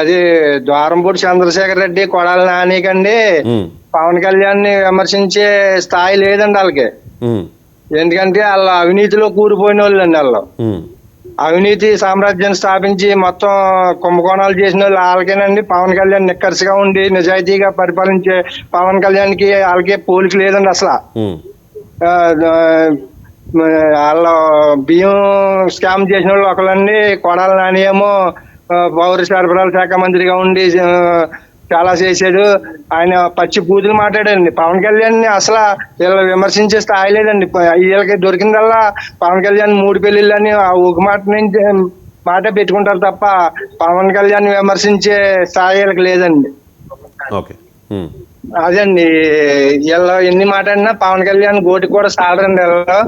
అది ద్వారంపూడి చంద్రశేఖర్ రెడ్డి కొడాలి నానికండి. పవన్ కళ్యాణ్ని విమర్శించే స్థాయి లేదండి వాళ్ళకి. ఎందుకంటే వాళ్ళ అవినీతిలో కూలిపోయిన వాళ్ళు. అండి వాళ్ళు అవినీతి సామ్రాజ్యాన్ని స్థాపించి మొత్తం కుంభకోణాలు చేసిన వాళ్ళు వాళ్ళకేనండి. పవన్ కళ్యాణ్ నిక్కర్సిగా ఉండి నిజాయితీగా పరిపాలించే పవన్ కళ్యాణ్కి వాళ్ళకి పోలిక లేదండి అసలు. వాళ్ళ బియ్యం స్కామ్ చేసిన వాళ్ళు ఒకళ్ళండి కొడాలి నాని ఏమో పౌర సరఫరాల శాఖ మంత్రిగా ఉండి చాలా చేశాడు. ఆయన పచ్చి బూతులు మాట్లాడండి పవన్ కళ్యాణ్ని అసలు వీళ్ళు విమర్శించే స్థాయి లేదండి. వీళ్ళకి దొరికిందల్లా పవన్ కళ్యాణ్ మూడు పెళ్ళిళ్ళని ఆ ఒక మాట నుంచి మాట పెట్టుకుంటారు తప్ప పవన్ కళ్యాణ్ విమర్శించే స్థాయి వీళ్ళకి లేదండి. ఓకే. ఉమ్, అదండి వీళ్ళు ఎన్ని మాట్లాడినా పవన్ కళ్యాణ్ గోటి కూడా సాడరండి వీళ్ళు.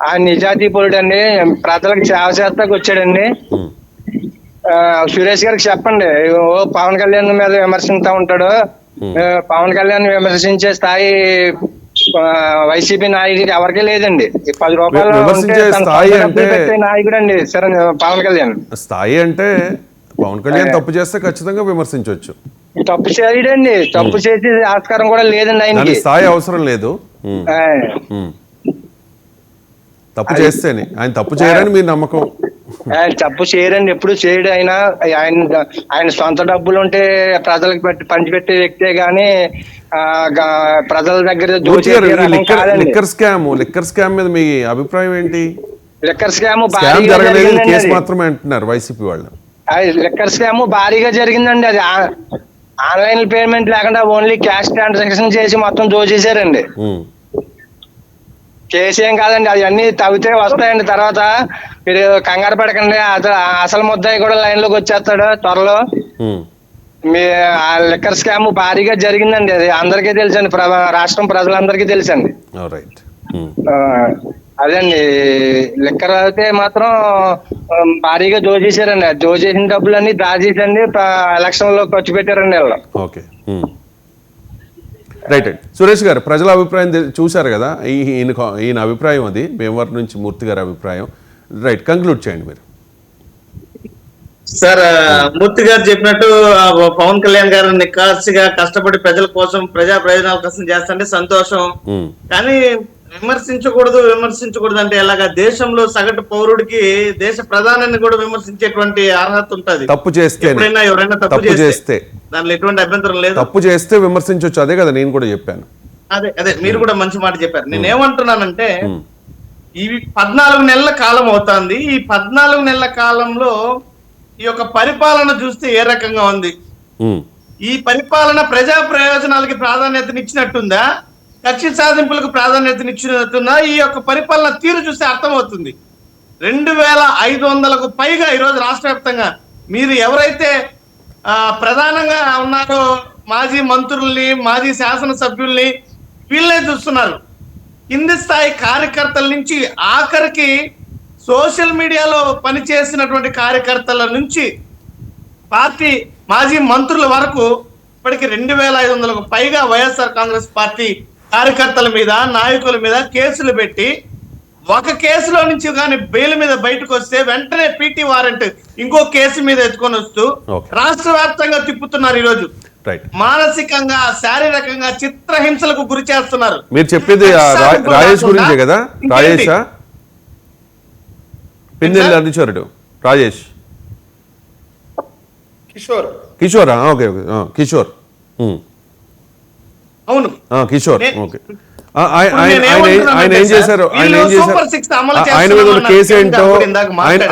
ఆ నిజాతీ అండి. ప్రజలకు సేవ చేస్తాకి వచ్చాడండి సురేష్ గారికి చెప్పండి. ఓ పవన్ కళ్యాణ్ మీద విమర్శిస్తా ఉంటాడు. Hmm. పవన్ కళ్యాణ్ విమర్శించే స్థాయి వైసీపీ నాయకుడికి ఎవరికీ లేదండి. పది రూపాయలు నాయకుడు అండి సరే పవన్ కళ్యాణ్. స్థాయి అంటే పవన్ కళ్యాణ్ తప్పు చేస్తే ఖచ్చితంగా విమర్శించవచ్చు తప్పు చేయడండి తప్పు చేసే ఆస్కారం కూడా లేదండి ఆయనకి. స్థాయి అవసరం లేదు. ఉమ్. తప్పు చేస్తేనే. ఆయన తప్పు చేయరని మీ నమ్మకం. ఆయన తప్పు చేయరండి. ఎప్పుడు చేయడు ఆయన ఆయన ఆయన సొంత డబ్బులు ఉంటే ప్రజలకు పెట్టి పంచిపెట్టే వ్యక్తే గాని ప్రజల దగ్గర లిక్కర్ స్కామ్ లిక్కర్ స్కామ్ మీద మీ అభిప్రాయం ఏంటి? లిక్కర్ స్కామ్ స్కామ్ జరగలేదు కేసు. మాత్రమే అంటున్నారు వైసీపీ వాళ్ళు. లిక్కర్ స్కామ్ భారీగా జరిగిందండి అది. ఆన్లైన్ పేమెంట్ లేకుండా ఓన్లీ క్యాష్ ట్రాన్సాక్షన్ చేసి మొత్తం దోచేశారండి. ఉమ్, కేసు ఏం కాదండి అది అన్ని తవ్వితే వస్తాయండి తర్వాత. మీరు కంగారు పడకండి అసలు అసలు ముద్దాయి కూడా లైన్లోకి వచ్చేస్తాడు త్వరలో. మీ ఆ లిక్కర్ స్కామ్ భారీగా జరిగిందండి అది. అందరికీ తెలుసండి రాష్ట్రం ప్రజలందరికీ తెలుసండి. అదండి లిక్కర్ అయితే మాత్రం భారీగా దోచేశారండి. ఆ దోచేసిన డబ్బులన్నీ దాచేసండి ఎలక్షన్లో ఖర్చు పెట్టారండి వీళ్ళు. రైట్ రైట్ సురేష్ గారు ప్రజల అభిప్రాయం చూశారు కదా? ఈ- ఈయన ఈయన అభిప్రాయం అది. భీమవరం నుంచి మూర్తి గారి అభిప్రాయం. రైట్ కంక్లూడ్ చేయండి మీరు. సార్ మూర్తి గారు చెప్పినట్టు పవన్ కళ్యాణ్ గారు నికాసిగా కష్టపడి ప్రజల కోసం ప్రజా ప్రయోజనాల కోసం చేస్తుంటే సంతోషం. ఉమ్, కానీ విమర్శించకూడదు విమర్శించకూడదు అంటే ఎలాగా? దేశంలో సగటు పౌరుడికి దేశ ప్రధానాన్ని కూడా విమర్శించేటువంటి అర్హత ఉంటది. తప్పు ఎప్పుడైనా ఎవరైనా తప్పు చేస్తే చేస్తే. దానిలో ఎటువంటి అభ్యంతరం లేదు. తప్పు చేస్తే విమర్శించవచ్చు అదే కదా నేను కూడా చెప్పాను. అదే అదే మీరు కూడా మంచి మాట చెప్పారు. నేను ఏమంటున్నానంటే ఇవి పద్నాలుగు నెలల కాలం అవుతుంది. ఈ పద్నాలుగు నెలల కాలంలో ఈ యొక్క పరిపాలన చూస్తే ఏ రకంగా ఉంది? ఈ పరిపాలన ప్రజా ప్రయోజనాలకి ప్రాధాన్యతనిచ్చినట్టుందా? కక్షి సాధింపులకు ప్రాధాన్యతనిచ్చినట్టుందా ఈ యొక్క పరిపాలన తీరు చూస్తే అర్థమవుతుంది. రెండు వేల ఐదు వందలకు పైగా ఈరోజు రాష్ట్ర వ్యాప్తంగా మీరు ఎవరైతే ప్రధానంగా ఉన్నారో మాజీ మంత్రుల్ని మాజీ శాసనసభ్యుల్ని వీళ్ళే చూస్తున్నారు. కింది స్థాయి కార్యకర్తల నుంచి ఆఖరికి సోషల్ మీడియాలో పనిచేసినటువంటి కార్యకర్తల నుంచి పార్టీ మాజీ మంత్రుల వరకు ఇప్పటికి రెండు వేల ఐదు వందలకు పైగా వైఎస్ఆర్ కాంగ్రెస్ పార్టీ కార్యకర్తల మీద నాయకుల మీద కేసులు పెట్టి ఒక కేసులో నుంచి కానీ బెయిల్ మీద బయటకు వస్తే వెంటనే పీటీ వారెంట్ ఇంకో కేసు మీద ఎత్తుకొని వస్తూ. రాష్ట్ర వ్యాప్తంగా తిప్పుతున్నారు ఈ రోజు రైట్. మానసికంగా శారీరకంగా చిత్రహింసలకు గురి చేస్తున్నారు. మీరు చెప్పేది రాజేష్ గురించే కదా? రాజేషా అనుచరుడు రాజేష్ కిషోర్. కిషోరా? Okay okay. కిషోర్. అవును. కిషోర్ ఓకే. ఆయన ఏం- చేశారు? ఆయన ఏం చేశారు? ఆయన మీద ఉన్న కేసు ఏంటో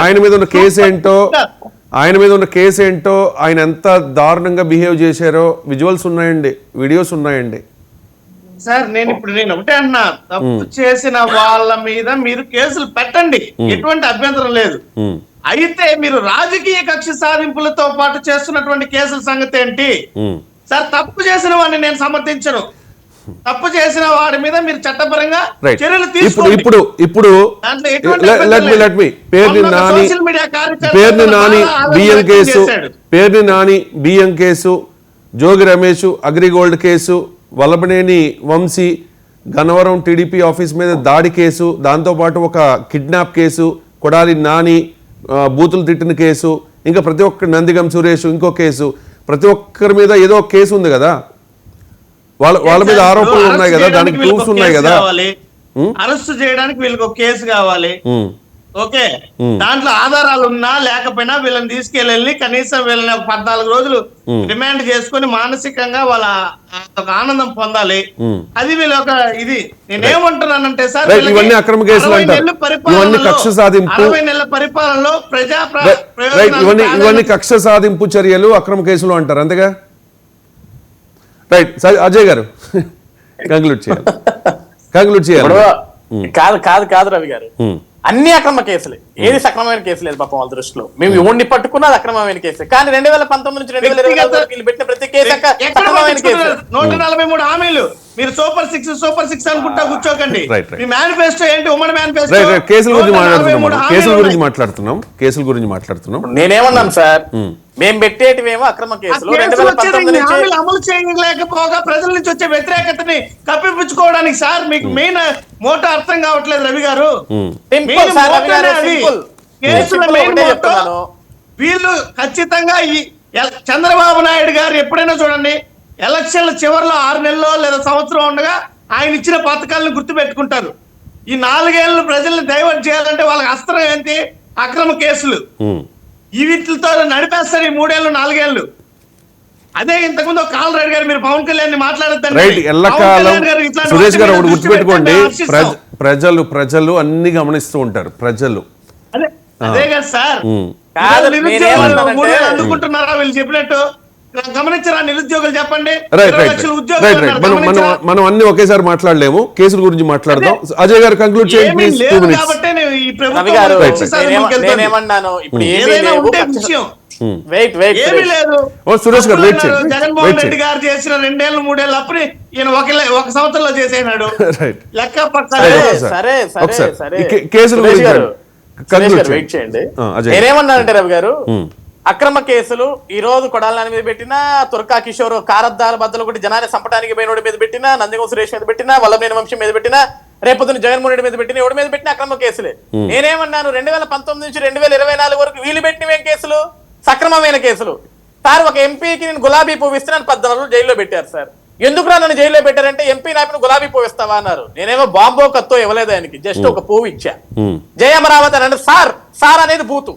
ఆయన మీద ఉన్న కేసు ఏంటో ఆయన మీద ఉన్న కేసు ఏంటో ఆయన ఎంత దారుణంగా బిహేవ్ చేశారో విజువల్స్ ఉన్నాయండి వీడియోస్ ఉన్నాయండి. సార్ నేను ఇప్పుడు నేను ఒకటే అంటున్నా. తప్పు చేసిన వాళ్ళ మీద మీరు కేసులు పెట్టండి. ఎటువంటి అభ్యంతరం లేదు. అయితే మీరు రాజకీయ కక్ష సాధింపులతో పాటు చేస్తున్నటువంటి కేసుల సంగతి ఏంటి? సార్ తప్పు చేసిన వాడిని నేను సమర్థించను. తప్పు చేసిన వాడి మీద మీరు చట్టపరంగా చర్యలు తీసుకోండి. ఇప్పుడు ఇప్పుడు పేర్ని నాని పేర్ని నాని బియ్యం కేసు. పేర్ని నాని బియ్యం case Jogi Ramesh Agrigold case Vallabhaneni Vamsi Gannavaram TDP office మీద దాడి కేసు దాంతోపాటు ఒక కిడ్నాప్ కేసు కొడాలి నాని బూతులు తిట్టిన కేసు ఇంకా ప్రతి ఒక్క నందిగం సురేష్ ఇంకో కేసు. ప్రతి ఒక్కరి మీద ఏదో కేసు ఉంది కదా. వాళ్ళ వాళ్ళ మీద ఆరోపణలు ఉన్నాయి కదా దానికి ప్రూఫ్స్ ఉన్నాయి కదా? అరెస్ట్ చేయడానికి వీళ్ళకి ఒక కేసు కావాలి. ఓకే. దాంట్లో ఆధారాలు ఉన్నా లేకపోయినా వీళ్ళని తీసుకెళ్ళి కనీసం వీళ్ళని ఒక పద్నాలుగు రోజులు ఉం. రిమాండ్ చేసుకొని మానసికంగా వాళ్ళ ఆనందం పొందాలి. అది వీళ్ళ ఒక ఇది. నేనేమంటున్నానంటే సార్ ఇవన్నీ అక్రమ కేసులు అంటారు. ఇవన్నీ కక్ష సాధింపు. అరవై నెలల పరిపాలనలో ప్రజా ఇవన్నీ ఇవన్నీ కక్ష సాధింపు చర్యలు అక్రమ కేసులు అంటారు. అంతేగా? రైట్ స- అజయ్ గారు. కంక్లూడ్ చేయాలి. కంక్లూడ్ చేయాలి. కాదు కాదు కాదు రవి గారు. అన్ని అక్రమ కేసులే. ఏది సక్రమమైన కేసు లేదు పాపం వాళ్ళ దృష్టిలో. మేము ఎవరిని పట్టుకున్నా అది అక్రమమైన కేసు. కానీ రెండు వేల పంతొమ్మిది నుంచి రెండు వేల ఇరవై పెట్టిన ప్రతి కేసు సక్రమమైన పట్టించుకుంటున్నారు? నూట నలభై మూడు హామీలు. మీరు సూపర్ సిక్స్ సూపర్ సిక్స్ అనుకుంటా కూర్చోకండి. Right, right. మీ మేనిఫెస్టో ఏంటి? ఉమ్మడి మేనిఫెస్టో కేసుల గురించి మాట్లాడుతున్నాం. కేసుల కేసుల గురించి మాట్లాడుతున్నాం. కేసుల గురించి మాట్లాడుతున్నాం. నేనేమన్నాను సార్? మేము పెట్టేటివేమో అక్రమ కేసులు. రెండు వేల పంతొమ్మిది నుంచి అమలు చేయలేకపోగా ప్రజల నుంచి వచ్చే వ్యతిరేకతని కప్పిపుచ్చుకోవడానికి సార్ మీకు మెయిన్ మోటో అర్థం కావట్లేదు రవి గారు. చెప్తున్నాను. వీళ్ళు ఖచ్చితంగా ఈ చంద్రబాబు నాయుడు గారు ఎప్పుడైనా చూడండి ఎలక్షన్ల చివరిలో ఆరు నెలల్లో లేదా సంవత్సరం ఉండగా ఆయన ఇచ్చిన పథకాలను గుర్తు పెట్టుకుంటారు ఈ నాలుగేళ్ళు ప్రజల్ని డైవర్ట్ చేయాలంటే వాళ్ళకి అస్త్రం ఏంటి? అక్రమ కేసులు. ఉమ్. ఈ వీటితో నడిపేస్తారు ఈ మూడేళ్ళు నాలుగేళ్ళు అదే ఇంతకుముందు కాల్ రెడ్డి గారు మీరు పవన్ కళ్యాణ్ మాట్లాడద్దండి సురేష్ గారు ఒకటి గుర్తుపెట్టుకోండి. ప్రజలు ప్రజలు అన్ని గమనిస్తూ ఉంటారు ప్రజలు. అదే అదే కదా సార్. అందుకుంటున్నారా వీళ్ళు చెప్పినట్టు? గమనించరా నిరుద్యోగులు చెప్పండి? మనం మనం గమనించరా? మనం అన్ని ఒకేసారి మాట్లాడలేము. కేసుల గురించి మాట్లాడదాం. అజయ్ గారు కంక్లూడ్ చేయండి ప్రభుత్వం గారు వెయిట్ వెయిట్ ఏమీ లేదు. ఓ, సురేష్ గారు, wait చేయండి, జగన్మోహన్. రెడ్డి గారు చేసిన రెండేళ్ళు మూడేళ్ళు అప్పుడు ఈయన ఒక ఒక సంవత్సరంలో చేసేనాడు. రైట్ లెక్క పక్క సరే, సరే కేసుల సురేష్ గురించి సురేష్. నేనేమన్నానంటే రవి గారు ఉమ్. అక్రమ కేసులు ఈ రోజు కొడాలని మీద పెట్టినా తుర్కా కిషోర్ కారద్దాల బద్దలు కొట్టి జనాన్ని చంపడానికి పోయినోడి మీద పెట్టినా నందిగం సురేష్ మీద పెట్టినా వల్లభనేని వంశం మీద పెట్టినా రేపొద్దున జగన్మోహన్ రెడ్డి మీద పెట్టిన ఎవడి మీద పెట్టిన అక్రమ కేసులే. నేనేమన్నాను రెండు వేల పంతొమ్మిది నుంచి రెండు వేల ఇరవై నాలుగు వరకు వీళ్ళు పెట్టినవేం కేసులు? సక్రమమైన కేసులు. సార్ ఒక ఎంపీకి నేను గులాబీ పువ్వు ఇస్తున్నాను పద్నాలుగు రోజులు జైల్లో పెట్టారు సార్. ఎందుకు నన్ను జైల్లో పెట్టారంటే ఎంపీ నాపిన గులాబీ పువ్వు ఇస్తావా అన్నారు. నేనేమో బాంబో కత్తో ఇవ్వలేదు ఆయనకి జస్ట్ ఒక పువ్వు ఇచ్చా. జయ అమరావతి అని అంటే సార్ సార్ అనేది బూతు.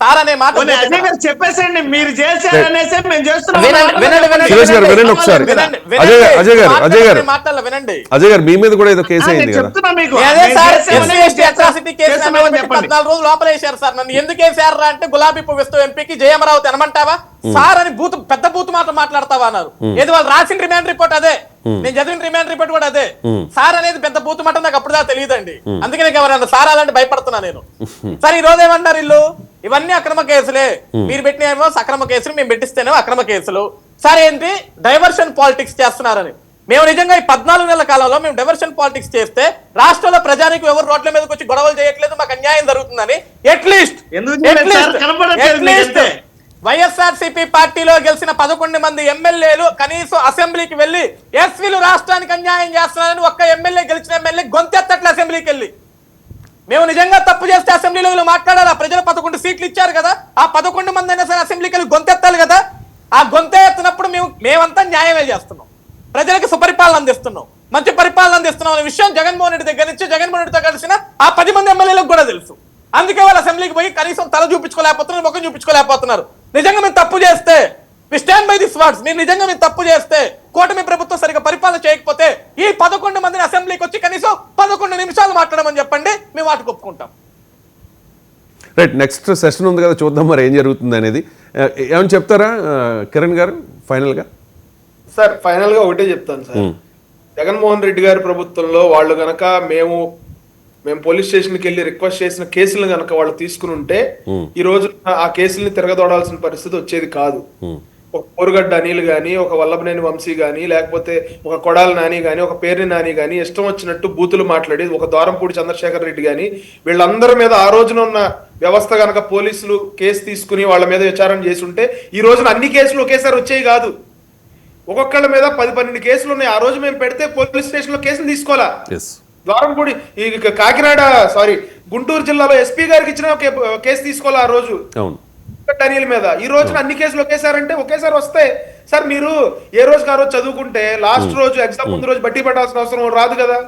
సార్ అనే మాట పోనీ అజయ్ గారు చెప్పేసండి మీరు చేశారనేసి మేము చేస్తున్నాం. వినండి, వినండి, వినండి, సురేష్ గారు, వినండి. ఒకసారి. వినండి, అజయ్ గారు, అజయ్ గారు, అజయ్ గారు. మాట్లాడాలి వినండి. అజయ్ గారు మీ మీద కూడా ఏదో కేసు ఆ, అయింది నేను కదా. చెప్తున్నా మీకు. అదే మేము సార్ చేసామని ఎస్సీ ఎస్టీ అట్రాసిటీ కేసు చేస్తున్నామని నమోదు పెట్టి చెప్పండి. పద్నాలుగు రోజులు లోపల సార్. నన్ను ఎందుకు అంటే గులాబీ పువ్వు ఇస్తూ ఎంపీకి జయమరావతి అనమంటావా? సార్ అని బూత్ పెద్ద బూత్ మాట మాట్లాడతావా అన్నారు. ఏది వాళ్ళు రాసిన రిమాండ్ రిపోర్ట్ అదే. నేను చదివిన రిమాండ్ రిపోర్ట్ కూడా అదే. సార్ అనేది పెద్ద బూత్ మాట నాకు అప్పుడు దాకా తెలియదండి. అందుకే నాకు ఎవరన్నా సార్ అలాంటి భయపడుతున్నా నేను. సార్ ఈ రోజు ఏమంటారు ఇల్లు ఇవన్నీ అక్రమ కేసులే. మీరు పెట్టినేమో సక్రమ కేసులు మేము పెట్టిస్తేనేమో అక్రమ కేసులు. సార్ ఏంటి? డైవర్షన్ పాలిటిక్స్ చేస్తున్నారని. మేము నిజంగా ఈ పద్నాలుగు నెలల కాలంలో మేము డైవర్షన్ పాలిటిక్స్ చేస్తే రాష్ట్రంలో ప్రజానికి ఎవరు రోడ్ల మీదకి వచ్చి గొడవలు చేయట్లేదు మాకు అన్యాయం జరుగుతుందని అట్లీస్ట్ ఎందుకు? వైఎస్ఆర్సీపీ పార్టీలో గెలిచిన పదకొండు మంది ఎమ్మెల్యేలు కనీసం అసెంబ్లీకి వెళ్ళి ఎస్వీలు రాష్ట్రానికి అన్యాయం చేస్తున్నారని ఒక్క ఎమ్మెల్యే గెలిచిన ఎమ్మెల్యే గొంతెత్తట్ల అసెంబ్లీకి వెళ్ళి. మేము నిజంగా తప్పు చేస్తే అసెంబ్లీలో వీళ్ళు మాట్లాడాలి? ఆ ప్రజలు పదకొండు సీట్లు ఇచ్చారు కదా? ఆ పదకొండు మంది అయినా సరే అసెంబ్లీకి వెళ్ళి గొంతెత్తాలి కదా? ఆ గొంతె ఎత్తినప్పుడు మేము మేమంతా న్యాయమే చేస్తున్నాం. ప్రజలకు సుపరిపాలన అందిస్తున్నాం. మంచి పరిపాలన అందిస్తున్నాం అనే విషయం జగన్మోహన్ రెడ్డి దగ్గర నుంచి జగన్మోహన్ రెడ్డితో కలిసిన ఆ పది మంది ఎమ్మెల్యేలకు కూడా తెలుసు. అందుకే వాళ్ళు అసెంబ్లీకి పోయి కనీసం తల చూపించుకోలేకపోతున్నారు ముఖం చూపించుకోలేకపోతున్నారు. నిజంగా మేము తప్పు చేస్తే we stand by this words మీరు నిజంగా మీరు తప్పు చేస్తే కూటమి ప్రభుత్వం సరిగా పరిపాలన చేయకపోతే ఈ పదకొండు మందిని అసెంబ్లీకి వచ్చి కనీసం పదకొండు నిమిషాలు మాట్లాడమని చెప్పండి మేము వాటికి ఒప్పుకుంటాం. రైట్ నెక్స్ట్ సెషన్ ఉంది కదా చూద్దాం మరి ఏం జరుగుతుంది అనేది. ఏమైనా చెప్తారా కిరణ్ గారు ఫైనల్గా? సార్ ఫైనల్గా ఒకటే చెప్తాను సార్. జగన్మోహన్ రెడ్డి గారి ప్రభుత్వంలో వాళ్ళు గనక మేము మేము పోలీస్ స్టేషన్కి వెళ్ళి రిక్వెస్ట్ చేసిన కేసులను గనక వాళ్ళు తీసుకుని ఉంటే ఈ రోజు ఆ కేసుల్ని తిరగదోడాల్సిన పరిస్థితి వచ్చేది కాదు. ఒక పోరుగడ్డ అనిల్ గాని ఒక వల్లభనేని వంశీ గాని లేకపోతే ఒక కొడాల నాని గాని ఒక పేర్ని నాని గాని ఇష్టం వచ్చినట్టు బూతులు మాట్లాడి ఒక ద్వారంపూడి చంద్రశేఖర్ రెడ్డి గాని వీళ్ళందరి మీద ఆ రోజున ఉన్న వ్యవస్థ గనక పోలీసులు కేసు తీసుకుని వాళ్ళ మీద విచారణ చేసి ఉంటే ఈ రోజున అన్ని కేసులు ఒకేసారి వచ్చేవి కాదు. ఒక్కొక్కళ్ళ మీద పది పన్నెండు కేసులు ఉన్నాయి. ఆ రోజు మేము పెడితే పోలీస్ స్టేషన్లో కేసులు తీసుకోవాలా? ద్వారంపూడి ఈ కాకినాడ సారీ గుంటూరు జిల్లాలో ఎస్పీ గారికి ఇచ్చిన ఒక కేసు తీసుకోవాలా ఆ రోజు? అవును. డనియల్ మీద. ఈ రోజున అన్ని కేసులు ఒకేసారి అంటే ఒకేసారి వస్తాయి సార్ మీరు ఏ రోజు ఆ రోజు చదువుకుంటే లాస్ట్ రోజు ఎగ్జామ్ ముందు రోజు బట్టి పట్టాల్సిన అవసరం రాదు కదా?